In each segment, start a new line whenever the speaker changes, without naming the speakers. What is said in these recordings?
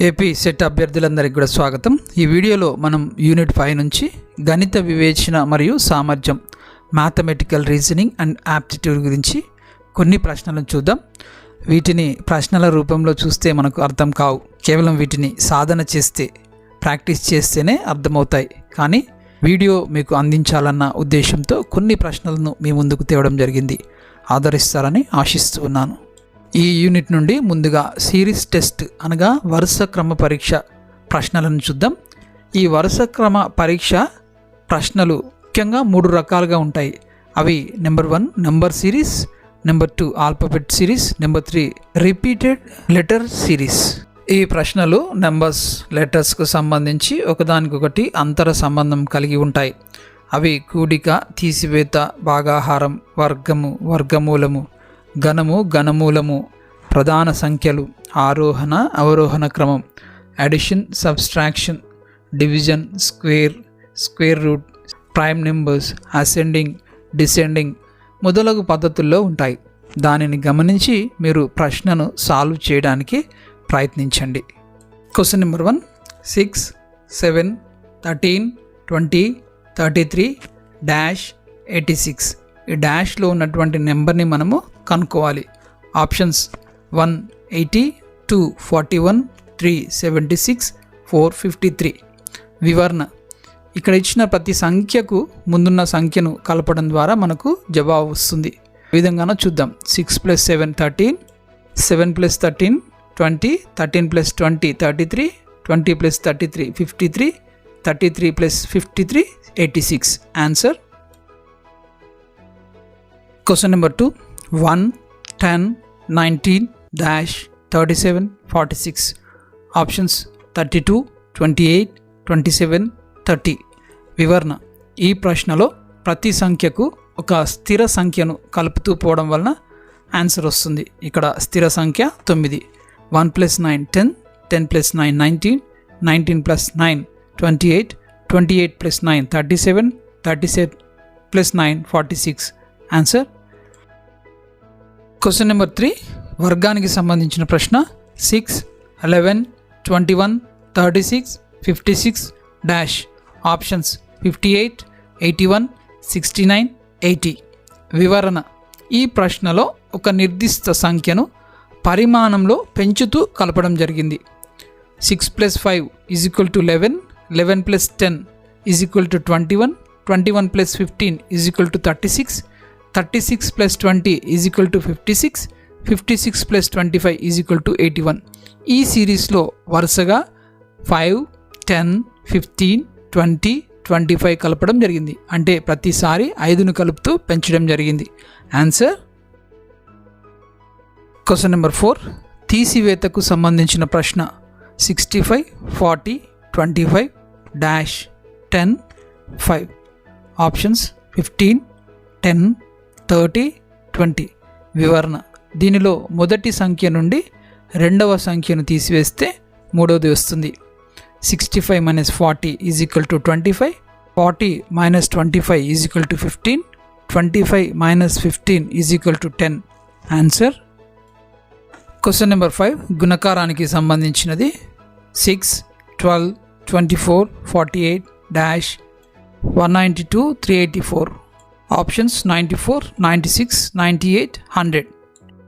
AP set అభ్యర్థులందరికీ కూడా స్వాగతం. ఈ వీడియోలో మనం యూనిట్ ఫైవ్ నుంచి గణిత వివేచన మరియు సామర్థ్యం మ్యాథమెటికల్ రీజనింగ్ అండ్ యాప్టిట్యూడ్ గురించి కొన్ని ప్రశ్నలను చూద్దాం. వీటిని ప్రశ్నల రూపంలో చూస్తే మనకు అర్థం కావు. కేవలం వీటిని సాధన చేస్తే ప్రాక్టీస్ చేస్తేనే అర్థమవుతాయి. కానీ వీడియో మీకు అందించాలన్న ఉద్దేశంతో కొన్ని ప్రశ్నలను మీ ముందుకు తేవడం జరిగింది. ఆదరిస్తారని ఆశిస్తూ ఉన్నాను. ఈ యూనిట్ నుండి ముందుగా సిరీస్ టెస్ట్ అనగా వరుస క్రమ పరీక్ష ప్రశ్నలను చూద్దాం. ఈ వరుస క్రమ పరీక్ష ప్రశ్నలు ముఖ్యంగా మూడు రకాలుగా ఉంటాయి. అవి number one number series number two alphabet series number three repeated letter series ఈ ప్రశ్నలు నెంబర్స్ లెటర్స్కు సంబంధించి ఒకదానికొకటి అంతర సంబంధం కలిగి ఉంటాయి. అవి కూడిక తీసివేత భాగాహారం వర్గము వర్గమూలము. ఘనము ఘనమూలము ప్రధాన సంఖ్యలు ఆరోహణ అవరోహణ క్రమం addition subtraction division square square root prime numbers ascending descending మొదలగు పద్ధతుల్లో ఉంటాయి. దానిని గమనించి మీరు ప్రశ్నను సాల్వ్ చేయడానికి ప్రయత్నించండి. Question number one six seven thirteen twenty thirty three dash eighty six ఈ డాష్లో ఉన్నటువంటి నెంబర్ని మనము కనుక్కోవాలి. Options one eighty two forty one three seventy six four fifty three. వివరణ. ఇక్కడ ఇచ్చిన ప్రతి సంఖ్యకు ముందున్న సంఖ్యను కలపడం ద్వారా మనకు జవాబు వస్తుంది. ఈ విధంగానో చూద్దాం. Six plus seven thirteen seven plus thirteen twenty thirteen plus twenty thirty three twenty plus thirty three fifty three thirty three plus fifty three eighty six. Answer question number two one ten nineteen dash thirty seven forty six options thirty two twenty eight twenty seven thirty వివరణ ఈ ప్రశ్నలో ప్రతి సంఖ్యకు ఒక స్థిర సంఖ్యను కలుపుతూ పోవడం వలన ఆన్సర్ వస్తుంది. ఇక్కడ స్థిర సంఖ్య తొమ్మిది. One plus nine ten ten plus nine nineteen nineteen plus nine twenty eight twenty eight plus nine thirty seven thirty seven plus nine forty six answer question number three వర్గానికి సంబంధించిన ప్రశ్న six eleven twenty one thirty six fifty six dash options fifty eight eighty one sixty nine eighty వివరణ. ఈ ప్రశ్నలో ఒక నిర్దిష్ట సంఖ్యను పరిమాణంలో పెంచుతూ కలపడం జరిగింది. Six plus five is equal to eleven eleven plus ten is equal to twenty one twenty one plus fifteen is equal to thirty six thirty six plus twenty is equal to fifty six fifty six plus twenty five is equal to eighty one ఈ సిరీస్లో వరుసగా five ten fifteen twenty twenty five కలపడం జరిగింది. అంటే ప్రతిసారి ఐదును కలుపుతూ పెంచడం జరిగింది. ఆన్సర్ క్వశ్చన్ నెంబర్ ఫోర్ తీసివేతకు సంబంధించిన ప్రశ్న sixty five forty twenty five dash ten five options fifteen ten thirty twenty వివరణ. దీనిలో మొదటి సంఖ్య నుండి రెండవ సంఖ్యను తీసివేస్తే మూడవది వస్తుంది. Sixty five minus forty is equal to twenty five forty minus twenty five is equal to fifteen twenty five minus fifteen is equal to ten answer question number five గుణకారానికి సంబంధించినది. Six twelve twenty four forty eight dash one ninety two three eighty four options ninety four ninety six ninety eight hundred.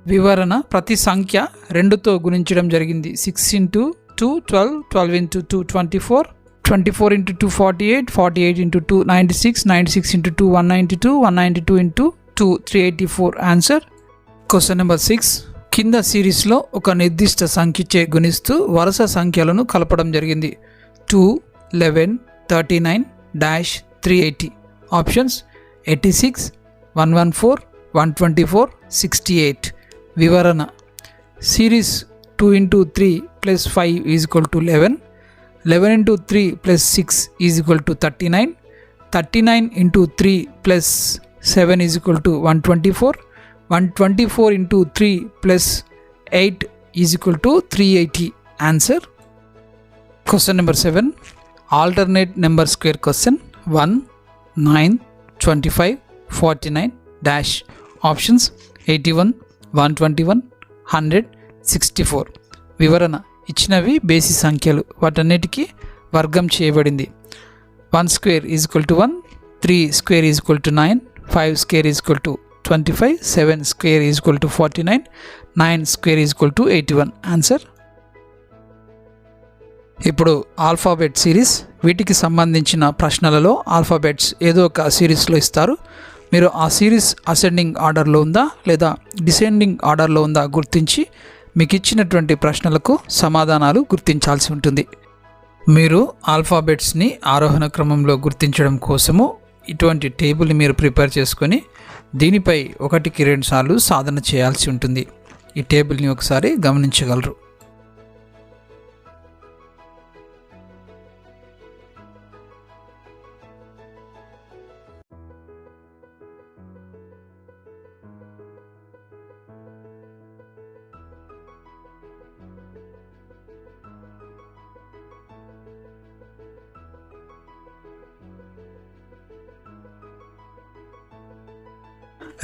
వివరణ ప్రతి సంఖ్య రెండుతో గుణించడం జరిగింది. Six into two twelve twelve into two twenty four twenty four into two forty eight forty eight into two ninety six ninety six into two one ninety two one ninety two into two three eighty four. Answer question number six కింద సిరీస్లో ఒక నిర్దిష్ట సంఖ్యచే గుణిస్తూ వరుస సంఖ్యలను కలపడం జరిగింది. Two eleven thirty nine dash three eighty options eighty six one one four one twenty four sixty eight వివరణ series two into three plus five is equal to eleven eleven into three plus six is equal to thirty nine thirty nine into three plus seven is equal to one twenty four one twenty four into three plus eight is equal to three eighty answer question number seven alternate number square question one nine twenty five forty nine dash options eighty one one twenty one hundred sixty four వివరణ ఇచ్చినవి బేసి సంఖ్యలు వాటన్నిటికీ వర్గం చేయబడింది. One square is to one three square is to nine five square is to twenty five seven square is to forty nine nine square is to eighty one answer ఇప్పుడు alphabet series వీటికి సంబంధించిన ప్రశ్నలలో alphabets ఏదో ఒక సిరీస్లో ఇస్తారు. మీరు ఆ series ascending ఆర్డర్లో ఉందా లేదా డిసెండింగ్ ఆర్డర్లో ఉందా గుర్తించి మీకు ఇచ్చినటువంటి ప్రశ్నలకు సమాధానాలు గుర్తించాల్సి ఉంటుంది. మీరు ఆల్ఫాబెట్స్ని ఆరోహణ క్రమంలో గుర్తించడం కోసము ఇటువంటి టేబుల్ని మీరు ప్రిపేర్ చేసుకొని దీనిపై ఒకటికి రెండు సార్లు సాధన చేయాల్సి ఉంటుంది. ఈ టేబుల్ని ఒకసారి గమనించగలరు.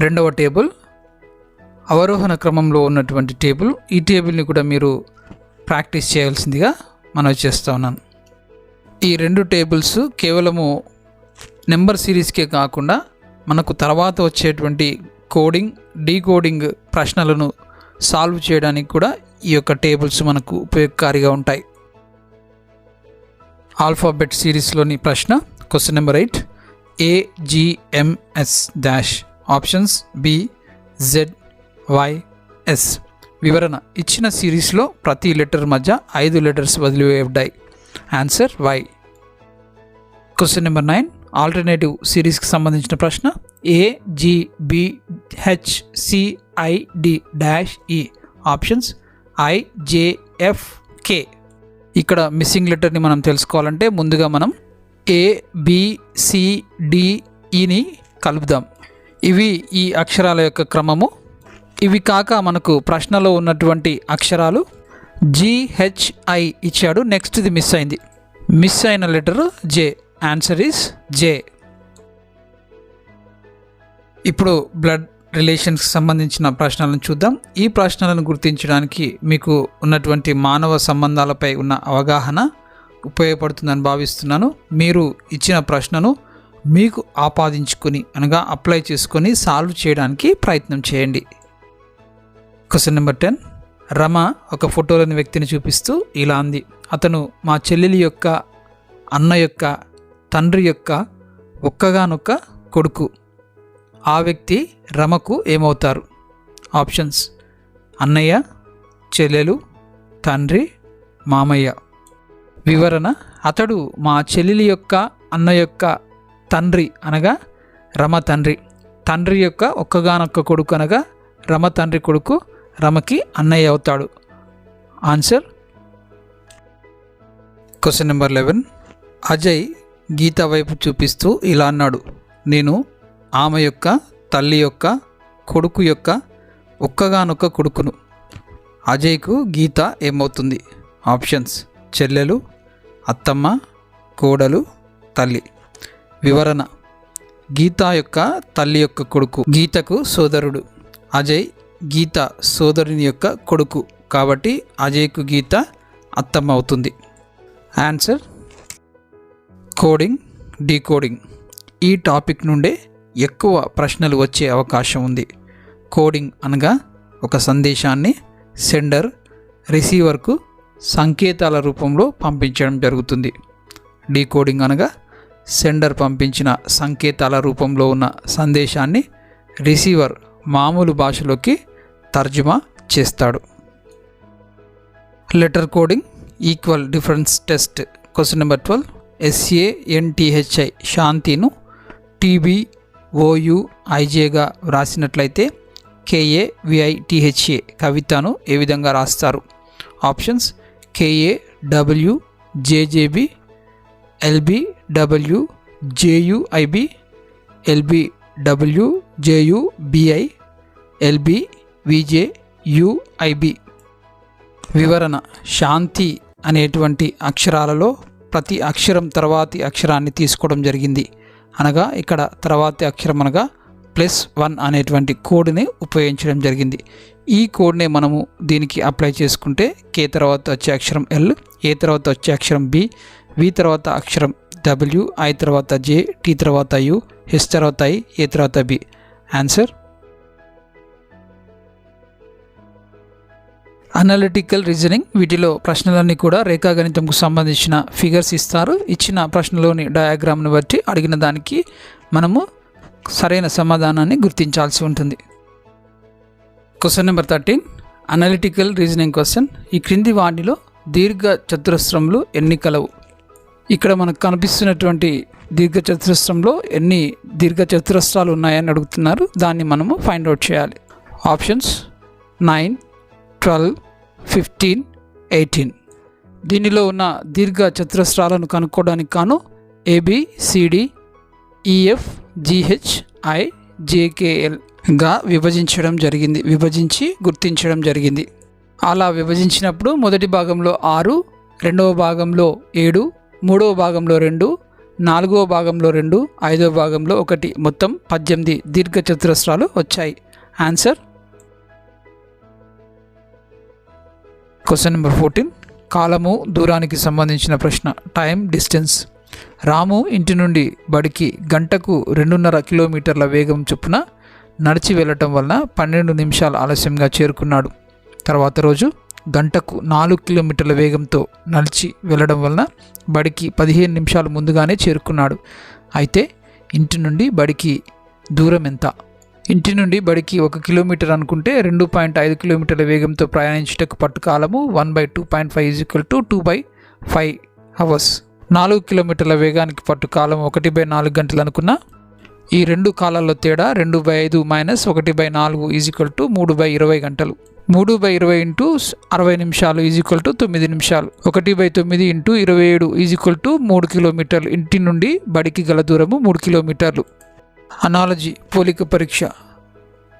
రెండవ టేబుల్. అవరోహణ క్రమంలో ఉన్నటువంటి టేబుల్. ఈ టేబుల్ని కూడా మీరు ప్రాక్టీస్ చేయాల్సిందిగా మనం చేస్తూ ఉన్నాను. ఈ రెండు టేబుల్స్ కేవలము నెంబర్ సిరీస్కే కాకుండా మనకు తర్వాత వచ్చేటువంటి కోడింగ్ డీకోడింగ్ ప్రశ్నలను సాల్వ్ చేయడానికి కూడా ఈ యొక్క టేబుల్స్ మనకు ఉపయోగకారిగా ఉంటాయి. ఆల్ఫాబెట్ సిరీస్లోని ప్రశ్న question number eight A G M S dash options B Z Y S. వివరణ. ఇచ్చిన సిరీస్లో ప్రతి లెటర్ మధ్య ఐదు letters వదిలివేయబడ్డాయి. Answer Y. Question number nine. Alternative సిరీస్కి సంబంధించిన ప్రశ్న A G B H C I D dash E. Options I J F K. ఇక్కడ missing లెటర్ని మనం తెలుసుకోవాలంటే ముందుగా మనం ఏ బి సి కలుపుదాం. ఇవి ఈ అక్షరాల యొక్క క్రమము. ఇవి కాక మనకు ప్రశ్నలో ఉన్నటువంటి అక్షరాలు జిహెచ్ఐ ఇచ్చాడు. నెక్స్ట్ది మిస్ అయింది. మిస్ అయిన letter J answer is J ఇప్పుడు బ్లడ్ రిలేషన్స్కి సంబంధించిన ప్రశ్నలను చూద్దాం. ఈ ప్రశ్నలను గుర్తించడానికి మీకు ఉన్నటువంటి మానవ సంబంధాలపై ఉన్న అవగాహన ఉపయోగపడుతుందని భావిస్తున్నాను. మీరు ఇచ్చిన ప్రశ్నను మీకు ఆపాదించుకొని అనగా అప్లై చేసుకొని సాల్వ్ చేయడానికి ప్రయత్నం చేయండి. Question number ten. రమ ఒక ఫోటోలోని వ్యక్తిని చూపిస్తూ ఇలా అంది. అతను మా చెల్లెలి యొక్క అన్న యొక్క తండ్రి యొక్క ఒక్కగానొక్క కొడుకు. ఆ వ్యక్తి రమకు ఏమవుతారు? ఆప్షన్స్. అన్నయ్య చెల్లెలు తండ్రి మామయ్య. వివరణ. అతడు మా చెల్లెలి యొక్క అన్న యొక్క తండ్రి అనగా రమ తండ్రి తండ్రి యొక్క ఒక్కగానొక్క కొడుకు అనగా రమ తండ్రి కొడుకు రమకి అన్నయ్య అవుతాడు. Answer question number eleven Ajay Geeta వైపు చూపిస్తూ ఇలా అన్నాడు. నేను ఆమె యొక్క తల్లి యొక్క కొడుకు యొక్క ఒక్కగానొక్క కొడుకును. అజయ్కు గీత ఏమవుతుంది? ఆప్షన్స్ చెల్లెలు అత్తమ్మ కోడలు తల్లి. వివరణ. గీత యొక్క తల్లి యొక్క కొడుకు. గీతకు సోదరుడు. అజయ్ గీత సోదరుని యొక్క కొడుకు. కాబట్టి అజయ్కు గీత అత్తమ్మ అవుతుంది ఆన్సర్ కోడింగ్ డీకోడింగ్ ఈ టాపిక్ నుండే ఎక్కువ ప్రశ్నలు వచ్చే అవకాశం ఉంది. కోడింగ్ అనగా ఒక సందేశాన్ని సెండర్ రిసీవర్కు సంకేతాల రూపంలో పంపించడం జరుగుతుంది. డీకోడింగ్ అనగా సెండర్ పంపించిన సంకేతాల రూపంలో ఉన్న సందేశాన్ని రిసీవర్ మామూలు భాషలోకి తర్జుమా చేస్తాడు. Letter coding equal difference test. Question number twelve. S A N T H I శాంతిను TB OU ఐజేగా వ్రాసినట్లయితే K A V I T H A కవితను ఏ విధంగా రాస్తారు? Options K A W J J B L B W J U I B L B W J U B I L B V J U I B వివరణ శాంతి అనేటువంటి అక్షరాలలో ప్రతి అక్షరం తర్వాతి అక్షరాన్ని తీసుకోవడం జరిగింది. అనగా ఇక్కడ తర్వాతి అక్షరం అనగా ప్లస్ వన్ అనేటువంటి కోడ్ని ఉపయోగించడం జరిగింది. ఈ కోడ్నే మనము దీనికి అప్లై చేసుకుంటే కే తర్వాత వచ్చే అక్షరం ఎల్ ఏ తర్వాత వచ్చే అక్షరం బి వి తర్వాత అక్షరం డబ్ల్యూ ఐ తర్వాత జే టీ తర్వాత యు హెచ్ తర్వాత ఐ ఏ తర్వాత బి. ఆన్సర్ అనలిటికల్ రీజనింగ్ వీటిలో ప్రశ్నలన్నీ కూడా రేఖాగణితంకు సంబంధించిన ఫిగర్స్ ఇస్తారు. ఇచ్చిన ప్రశ్నలోని డయాగ్రామ్ను బట్టి అడిగిన దానికి మనము సరైన సమాధానాన్ని గుర్తించాల్సి ఉంటుంది. Question number thirteen analytical reasoning question ఈ క్రింది వాటిలో దీర్ఘ చతురస్రములు ఎన్ని కలవు ఇక్కడ మనకు కనిపిస్తున్నటువంటి దీర్ఘచతురస్రంలో ఎన్ని దీర్ఘ చతురస్రాలు ఉన్నాయని అడుగుతున్నారు. దాన్ని మనము ఫైండ్ అవుట్ చేయాలి. Options nine twelve fifteen eighteen దీనిలో ఉన్న దీర్ఘ చతురస్రాలను కనుక్కోవడానికి కాను A B C D E F G H I జేకేఎల్గా విభజించడం జరిగింది. విభజించి గుర్తించడం జరిగింది. అలా విభజించినప్పుడు మొదటి భాగంలో ఆరు రెండవ భాగంలో ఏడు మూడవ భాగంలో రెండు నాలుగవ భాగంలో రెండు ఐదవ భాగంలో ఒకటి. మొత్తం పద్దెనిమిది దీర్ఘ చతురస్రాలు వచ్చాయి. ఆన్సర్ క్వశ్చన్ నెంబర్ ఫోర్టీన్ కాలము దూరానికి సంబంధించిన ప్రశ్న. టైం డిస్టెన్స్ రాము ఇంటి నుండి బడికి గంటకు రెండున్నర కిలోమీటర్ల వేగం చొప్పున నడిచి వెళ్ళటం వలన పన్నెండు నిమిషాలు ఆలస్యంగా చేరుకున్నాడు. తర్వాత రోజు? గంటకు నాలుగు కిలోమీటర్ల వేగంతో నడిచి వెళ్ళడం వలన బడికి పదిహేను నిమిషాలు ముందుగానే చేరుకున్నాడు. అయితే ఇంటి నుండి బడికి దూరం ఎంత? ఇంటి నుండి బడికి ఒక కిలోమీటర్ అనుకుంటే రెండు పాయింట్ ఐదు కిలోమీటర్ల వేగంతో ప్రయాణించుటకు పట్టుకాలము one by two point five equal to two by five hours. నాలుగు కిలోమీటర్ల వేగానికి పట్టు కాలం ఒకటి బై నాలుగు గంటలు అనుకున్న ఈ రెండు కాలాల్లో తేడా రెండు బై ఐదు మైనస్ ఒకటి బై నాలుగు ఈజ్వల్ టు మూడు బై ఇరవై గంటలు. మూడు బై ఇరవై ఇంటూ అరవై నిమిషాలు ఈజ్వల్ టు తొమ్మిది నిమిషాలు. ఒకటి బై తొమ్మిది ఇంటూ ఇరవై ఏడు ఈజీక్వల్ టు మూడు కిలోమీటర్లు. ఇంటి నుండి బడికి గల దూరము మూడు కిలోమీటర్లు. అనాలజీ పోలిక పరీక్ష.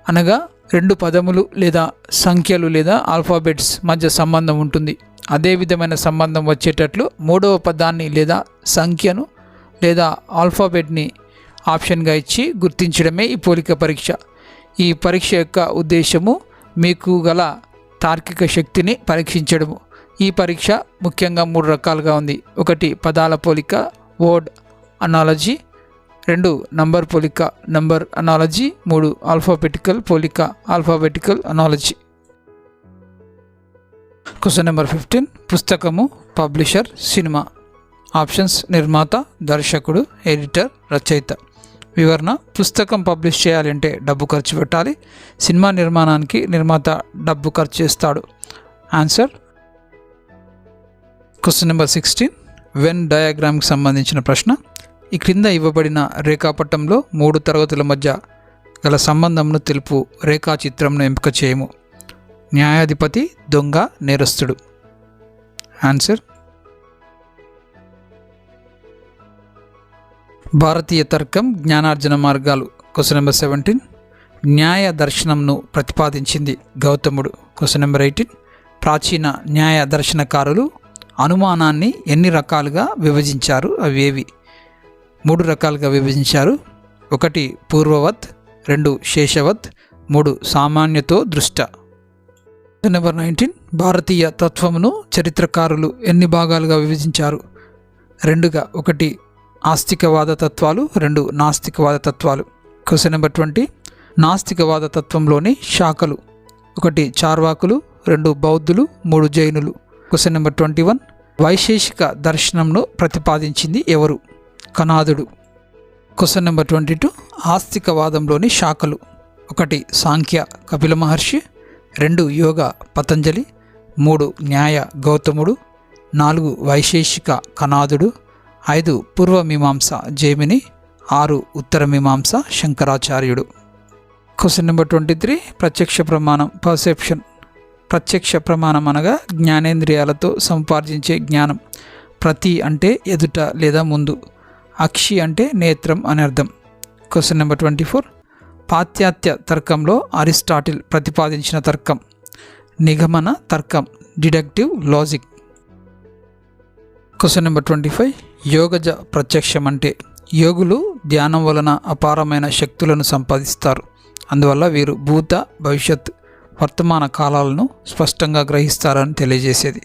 అనగా రెండు పదములు లేదా సంఖ్యలు లేదా ఆల్ఫాబెట్స్ మధ్య సంబంధం ఉంటుంది. అదే విధమైన సంబంధం వచ్చేటట్లు మూడవ పదాన్ని లేదా సంఖ్యను లేదా ఆల్ఫాబెట్ని ఆప్షన్గా ఇచ్చి గుర్తించడమే ఈ పోలిక పరీక్ష. ఈ పరీక్ష యొక్క ఉద్దేశము మీకు గల తార్కిక శక్తిని పరీక్షించడము. ఈ పరీక్ష ముఖ్యంగా మూడు రకాలుగా ఉంది. ఒకటి పదాల పోలిక వర్డ్ అనాలజీ. రెండు నంబర్ పోలిక నంబర్ అనాలజీ. మూడు ఆల్ఫాబెటికల్ పోలిక alphabetical analogy. Question number fifteen. పుస్తకము పబ్లిషర్ సినిమా. ఆప్షన్స్ నిర్మాత దర్శకుడు ఎడిటర్ రచయిత. వివరణ పుస్తకం పబ్లిష్ చేయాలంటే డబ్బు ఖర్చు పెట్టాలి. సినిమా నిర్మాణానికి నిర్మాత డబ్బు ఖర్చు చేస్తాడు. Answer question number sixteen Venn డయాగ్రామ్కి సంబంధించిన ప్రశ్న. ఈ క్రింద ఇవ్వబడిన రేఖాపటంలో మూడు తరగతుల మధ్య గల సంబంధంను తెలుపు రేఖాచిత్రంను ఎంపిక చేయము. న్యాయాధిపతి దొంగ నేరస్తుడు. ఆన్సర్ భారతీయ తర్కం జ్ఞానార్జన మార్గాలు క్వశ్చన్ నెంబర్ సెవెంటీన్. న్యాయ దర్శనంను ప్రతిపాదించింది గౌతముడు. Question number eighteen. ప్రాచీన న్యాయ దర్శనకారులు అనుమానాన్ని ఎన్ని రకాలుగా విభజించారు? అవి ఏవి? మూడు రకాలుగా విభజించారు. ఒకటి పూర్వవత్ రెండు శేషవత్ మూడు సామాన్యతో దృష్ట. Number nineteen. భారతీయ తత్వమును చరిత్రకారులు ఎన్ని భాగాలుగా విభజించారు? రెండుగా ఒకటి ఆస్తికవాద తత్వాలు రెండు నాస్తికవాద తత్వాలు. Question number twenty. నాస్తికవాద తత్వంలోని శాఖలు. ఒకటి చార్వాకులు రెండు బౌద్ధులు మూడు జైనులు. Question number twenty one. Vaisheshika దర్శనంను ప్రతిపాదించింది ఎవరు? కనాదుడు క్వశ్చన్ నెంబర్ ట్వంటీ టూ. ఆస్తికవాదంలోని శాఖలు. ఒకటి సాంఖ్య కపిల మహర్షి రెండు యోగ పతంజలి మూడు న్యాయ గౌతముడు నాలుగు వైశేషిక కనాదుడు ఐదు పూర్వమీమాంస జైమిని ఆరు ఉత్తర మీమాంస శంకరాచార్యుడు. క్వశ్చన్ నెంబర్ ట్వంటీ త్రీ ప్రత్యక్ష ప్రమాణం పర్సెప్షన్ ప్రత్యక్ష ప్రమాణం అనగా జ్ఞానేంద్రియాలతో సంపార్జించే జ్ఞానం. ప్రతి అంటే ఎదుట లేదా ముందు. అక్షి అంటే నేత్రం అని అర్థం. క్వశ్చన్ నెంబర్ ట్వంటీ ఫోర్ పాశ్చాత్య తర్కంలో అరిస్టాటిల్ ప్రతిపాదించిన తర్కం. నిగమన తర్కం deductive logic. Question number twenty five యోగజ ప్రత్యక్షం అంటే యోగులు ధ్యానం వలన అపారమైన శక్తులను సంపాదిస్తారు. అందువల్ల వీరు భూత భవిష్యత్ వర్తమాన కాలాలను స్పష్టంగా గ్రహిస్తారని తెలియజేసేది.